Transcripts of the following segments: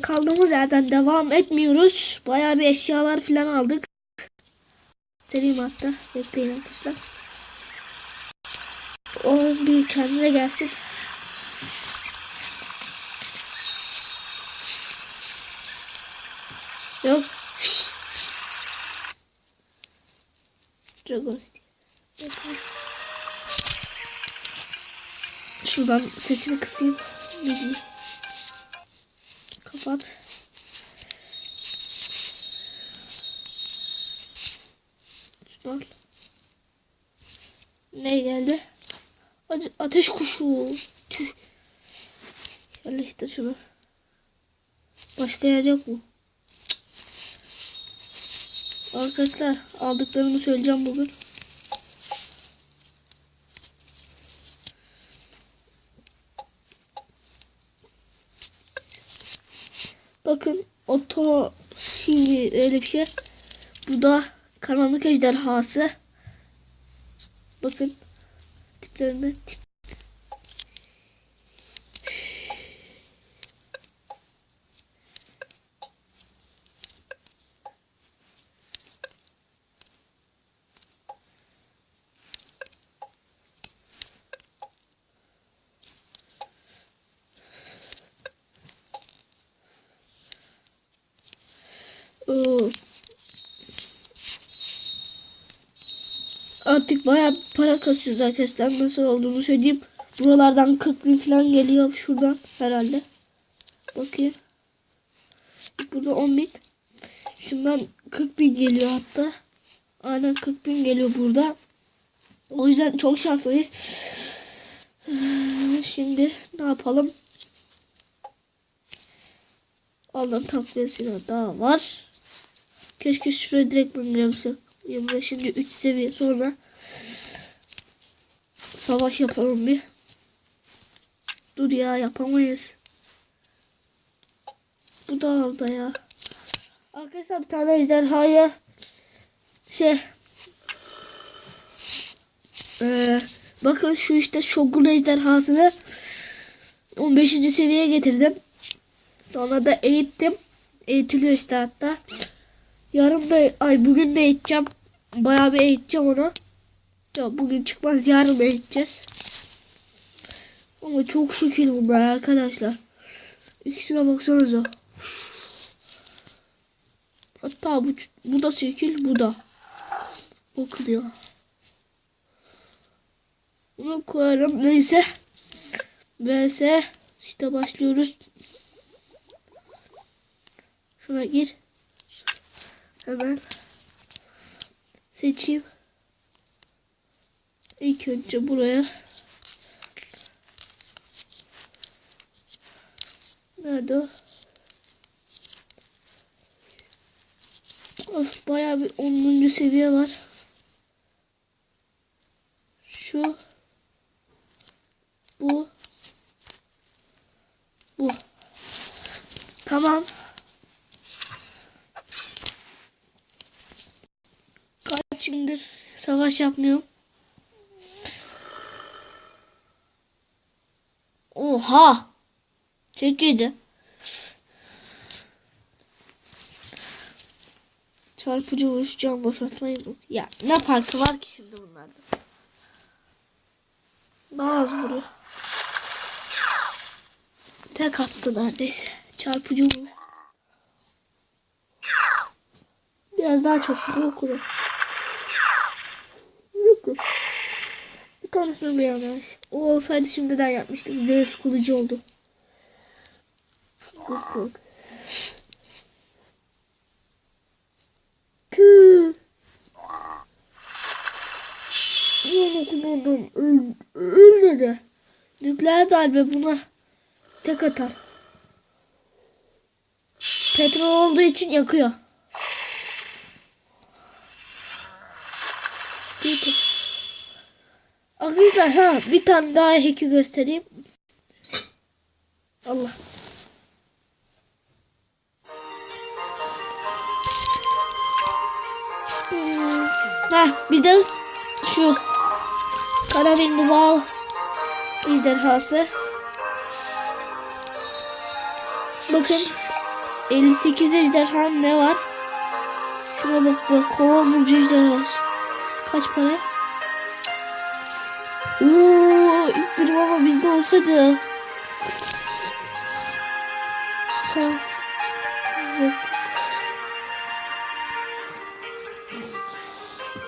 kaldığımız yerden devam etmiyoruz. Bayağı bir eşyalar falan aldık. Sereyim hatta. Bekleyin arkadaşlar. O bir kendine gelsin. Yok. Dragon. Şuradan sesini kısayım. Müziği. Kapat. Şunu al. Ne geldi? Ate- Ateş kuşu. Tüh. Yerleştir şunu. Başka yer yok. Arkadaşlar aldıklarımı söyleyeceğim bugün. Bakın oto şimdi öyle bir şey. Bu da karanlık ejderhası. Bakın tiplerine tip. Artık bayağı para kasıyoruz arkadaşlar. Nasıl olduğunu söyleyeyim. Buralardan 40 bin falan geliyor şuradan herhalde. Bakayım. Burada 10 bin. Şundan 40 bin geliyor hatta. Aynen 40 bin geliyor burada. O yüzden çok şanslıyız. Şimdi ne yapalım? Allah'ın takviyesine daha var. Keşke şuraya direkt gönderebilsem. 25. 3 seviye sonra savaş yapalım bir. Dur ya yapamayız. Bu da orada ya. Arkadaşlar bir tane ejderhaya şey ee, bakın şu işte Shogun ejderhasını 15. seviyeye getirdim. Sonra da eğittim. Eğitiliyor işte hatta. Yarın da ay bugün de eğiteceğim. Bayağı bir eğiteceğim onu. Ya bugün çıkmaz yarın da. Ama çok şekil bunlar arkadaşlar. İkisine baksanıza. Hatta bu, bu da şekil bu da. Ya. Bunu koyarım. Neyse. VS işte başlıyoruz. Şuna gir. Hemen seçeyim. İlk önce buraya. Nerede o? Of bayağı bir 10. seviye var. Şu bu bu. Tamam. Kaç gündür savaş yapmıyorum. Oha! Çok iyiydi. Çarpıcı vuruş can boşaltmayı. Ya ne farkı var ki şimdi bunlarda? Daha az vuruyor. Tek attı neredeyse. Çarpıcı vuruş. Biraz daha çok vuruyor okulu. Yok. Tanesini beğenmemiş. O olsaydı şimdiden yapmıştım. Zeus kılıcı oldu. Yok yok. Tüh. Bunu kullandım. Öl, ölmedi. Nükleer darbe buna tek atar. Petrol olduğu için yakıyor. Bir- Arkadaşlar ha bir tane daha hack'i göstereyim. Allah. Hmm, Ha bir de şu Karabin Duval ejderhası. Bakın 58 ejderha ne var? Şuna bak bak. Kova burcu ejderhası. Kaç para? Oo, indirim ama bizde olsaydı.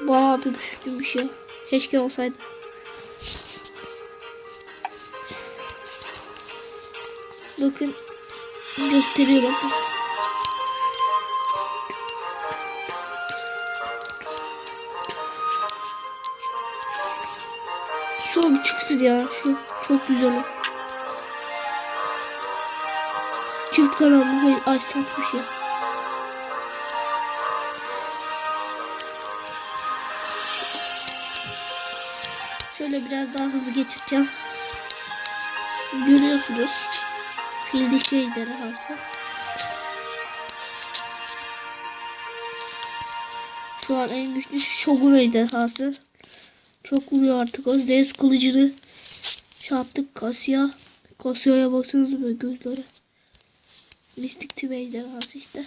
Bayağı bir düşükmüş ya. Keşke olsaydı. Bakın gösteriyorum. Şu çıksın ya. Şu çok güzel. Çift karanlık ay satmış ya. Şöyle biraz daha hızlı geçireceğim. Görüyorsunuz. Fil dişi ejderhası. Şu an en güçlü Shogun ejderhası. Çok vuruyor artık o. Zeus kılıcını şey yaptık. Kasya. Kasya'ya baksanıza böyle gözleri. Mistik tüm ejderhası işte.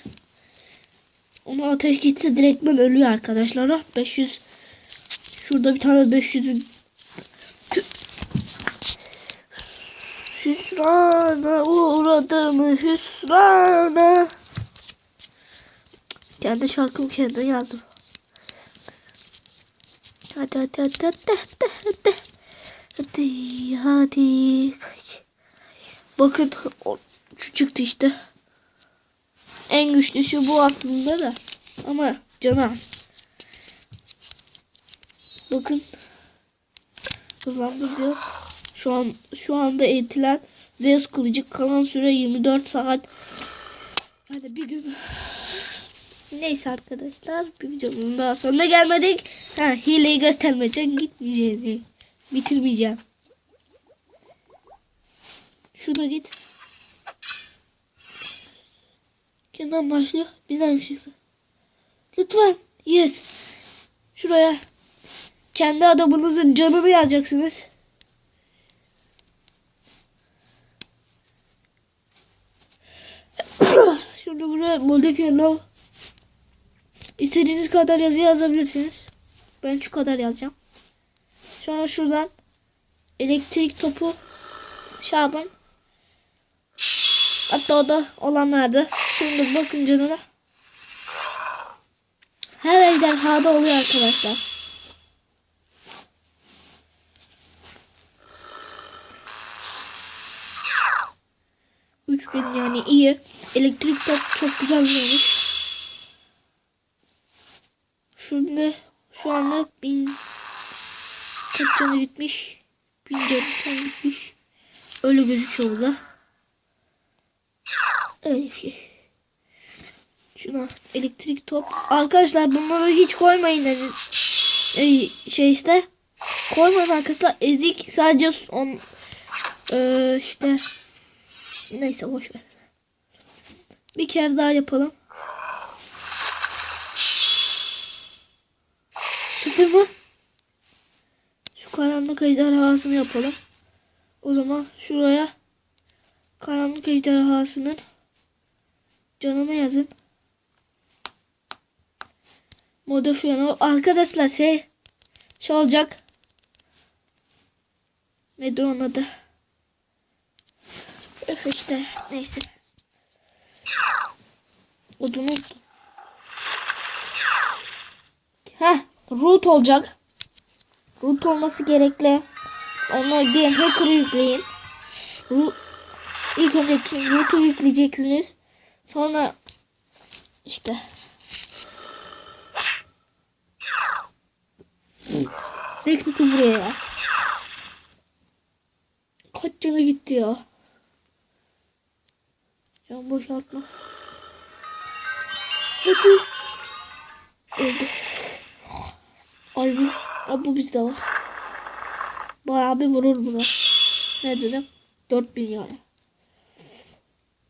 Ona ateş gitse direktmen ölüyor arkadaşlar. ha. 500 Şurada bir tane 500'ün Hüsrana uğradım hüsrana. Kendi şarkımı kendim yazdım. Hadi hadi hadi hadi hadi hadi. Hadi hadi. Bakın şu çıktı işte. En güçlüsü bu aslında da. Ama canı az. Bakın. Hızlandıracağız. Şu an şu anda eğitilen Zeus kılıcı kalan süre 24 saat. Hadi bir gün. Neyse arkadaşlar bir videonun daha sonuna gelmedik. Ha, hileyi göstermeyeceğim gitmeyeceğini. Bitirmeyeceğim. Şuna git. Kimden başlıyor? Bizden çıktı. Lütfen. Yes. Şuraya. Kendi adamınızın canını yazacaksınız. Şurada buraya love. İstediğiniz kadar yazı yazabilirsiniz. Ben şu kadar yazacağım. Sonra şuradan elektrik topu yapın. Hatta o da olanlardı. Şimdi bakın canına. Her ejderhada oluyor arkadaşlar. Üç yani iyi. Elektrik top çok güzel olmuş. Şimdi şu anda bin kaç canı gitmiş? Bin canı gitmiş. Öyle gözüküyor burada. Öyle şey. Şuna elektrik top. Arkadaşlar bunları hiç koymayın hani. Ee, şey işte. Koymayın arkadaşlar. Ezik sadece on ee, işte neyse boş ver. Bir kere daha yapalım. Mı? Şu karanlık ejderhasını yapalım. O zaman şuraya karanlık ejderhasının canını yazın. Modifiye arkadaşlar şey şey olacak. Nedir onun adı? Öf işte neyse. Odunu unuttum. Heh, root olacak. Root olması gerekli. Ona game hacker'ı yükleyin. Root, ilk önce root'u yükleyeceksiniz. Sonra işte ne kötü buraya ya. Kaç canı gitti ya. Can boşaltma. Hadi. Öldü. Ay bu. Aa, bu bizde var. Bayağı bir vurur buna. Ne dedim? 4000 yani.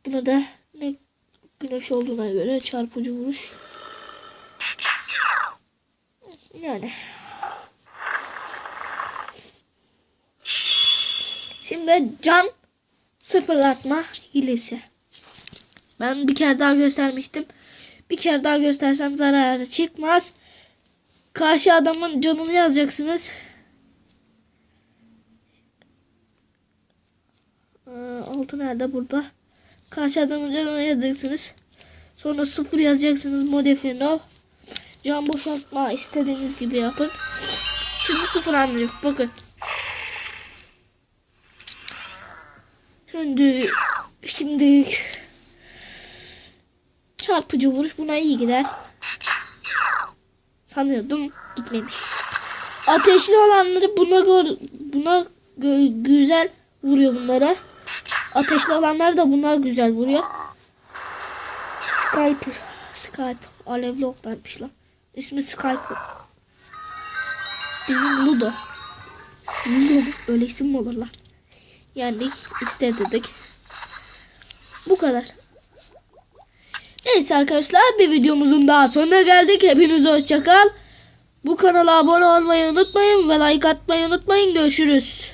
Buna da ne güneş olduğuna göre çarpıcı vuruş. Yani. Şimdi can sıfırlatma hilesi. Ben bir kere daha göstermiştim. Bir kere daha göstersem zararı çıkmaz. Karşı adamın canını yazacaksınız. Ee, altı nerede burada? Karşı adamın canını yazacaksınız. Sonra sıfır yazacaksınız modifino. Can boşaltma istediğiniz gibi yapın. Şimdi sıfır anlayacak bakın. Şimdi şimdi çarpıcı vuruş buna iyi gider. Sanıyordum gitmemiş. Ateşli olanları buna gör, buna gö- güzel vuruyor bunlara. Ateşli olanlar da bunlar güzel vuruyor. Skyper. Skype. Alevli oklarmış lan. İsmi Skyper. Bizim Ludo. Ludo? Öyle isim mi olur lan? Yendik. istedik. Bu kadar. Neyse arkadaşlar bir videomuzun daha sonuna geldik. Hepinize hoşçakal. Bu kanala abone olmayı unutmayın ve like atmayı unutmayın. Görüşürüz.